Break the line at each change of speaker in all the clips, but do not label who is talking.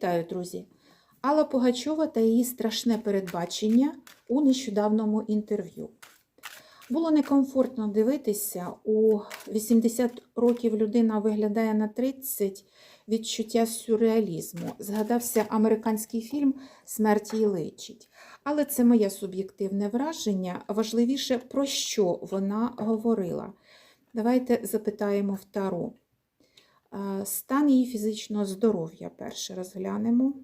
Вітаю, друзі! Алла Пугачова та її страшне передбачення у нещодавньому інтерв'ю. Було некомфортно дивитися. У 80 років людина виглядає на 30 відчуття сюрреалізму. Згадався американський фільм Смерть їй личить. Але це моє суб'єктивне враження. Важливіше, про що вона говорила. Давайте запитаємо в Таро. Е, Стан її фізичного здоров'я перше розглянемо.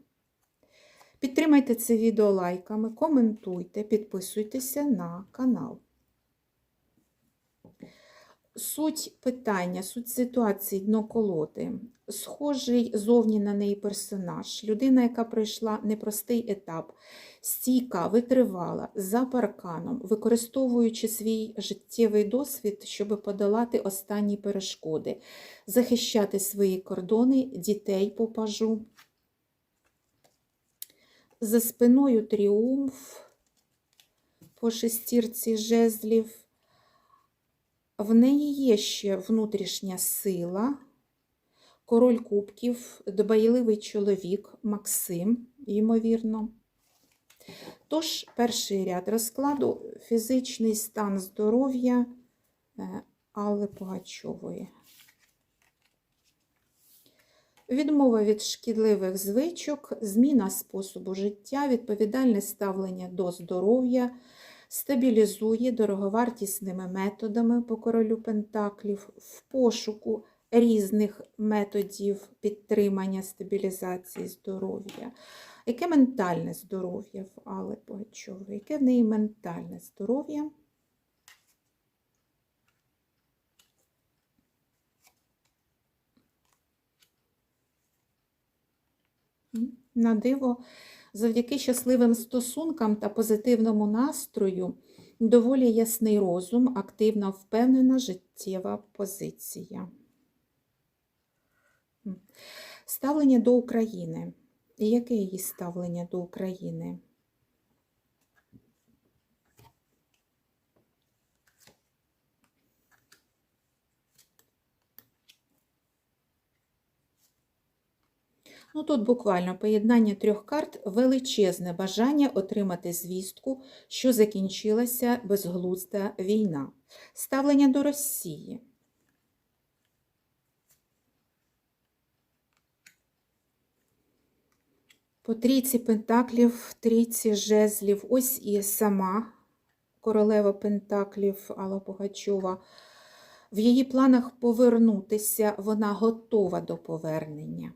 Підтримайте це відео лайками, коментуйте, підписуйтеся на канал. Суть питання, суть ситуації дно колоди. Схожий зовні на неї персонаж. Людина, яка пройшла непростий етап, стійка, витривала, за парканом, використовуючи свій життєвий досвід, щоб подолати останні перешкоди, захищати свої кордони, дітей по пажу. За спиною тріумф по шестірці жезлів. В неї є ще внутрішня сила, король кубків, дбайливий чоловік Максим, ймовірно. Тож, перший ряд розкладу фізичний стан здоров'я е, Алли Пугачової. Відмова від шкідливих звичок, зміна способу життя, відповідальне ставлення до здоров'я, стабілізує дороговартісними методами по королю Пентаклів в пошуку різних методів підтримання стабілізації здоров'я. Яке ментальне здоров'я в Алли Пугачової? Яке в неї ментальне здоров'я? На диво, завдяки щасливим стосункам та позитивному настрою, доволі ясний розум, активна впевнена життєва позиція. Ставлення до України. Яке її ставлення до України? Ну, тут буквально поєднання трьох карт величезне бажання отримати звістку, що закінчилася безглузда війна. Ставлення до Росії. По трійці пентаклів, трійці жезлів, ось і сама королева пентаклів Алла Пугачова. В її планах повернутися, вона готова до повернення.